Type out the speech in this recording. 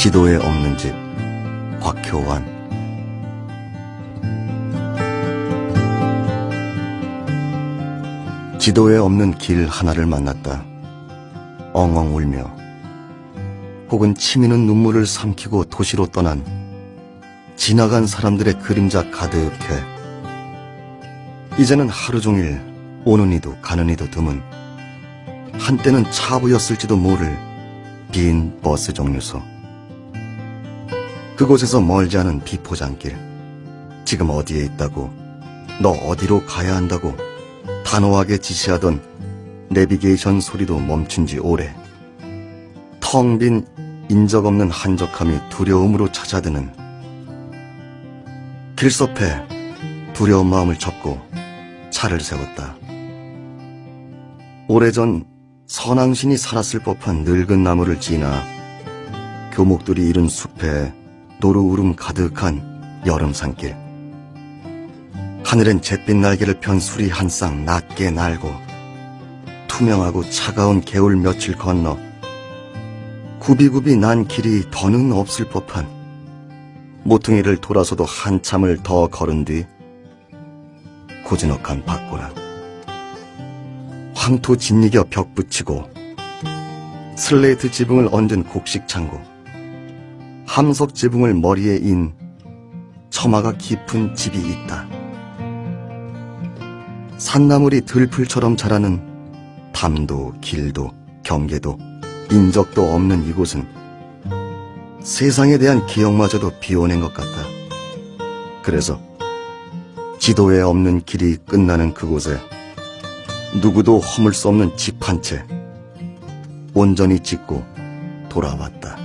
지도에 없는 집 곽효환. 지도에 없는 길 하나를 만났다. 엉엉 울며. 혹은 치미는 눈물을 삼키고 도시로 떠난 지나간 사람들의 그림자 가득해. 이제는 하루 종일 오는 이도 가는 이도 드문 한때는 차부였을지도 모를 빈 버스 정류소 그곳에서 멀지 않은 비포장길. 지금 어디에 있다고? 너 어디로 가야 한다고? 단호하게 지시하던 내비게이션 소리도 멈춘 지 오래. 텅 빈 인적 없는 한적함이 두려움으로 찾아드는 길섭에 두려운 마음을 접고 차를 세웠다. 오래전 선왕신이 살았을 법한 늙은 나무를 지나 교목들이 이른 숲에 노루우름 가득한 여름 산길. 하늘엔 잿빛 날개를 편 수리 한 쌍 낮게 날고 투명하고 차가운 개울 며칠 건너 구비구비 난 길이 더는 없을 법한 모퉁이를 돌아서도 한참을 더 걸은 뒤 고즈넉한 박보라 황토 짓이겨 벽 붙이고 슬레이트 지붕을 얹은 곡식 창고 함석 지붕을 머리에 인 처마가 깊은 집이 있다. 산나물이 들풀처럼 자라는 담도 길도 경계도 인적도 없는 이곳은 세상에 대한 기억마저도 비워낸 것 같다. 그래서 지도에 없는 길이 끝나는 그곳에 누구도 허물 수 없는 집 한 채 온전히 짓고 돌아왔다.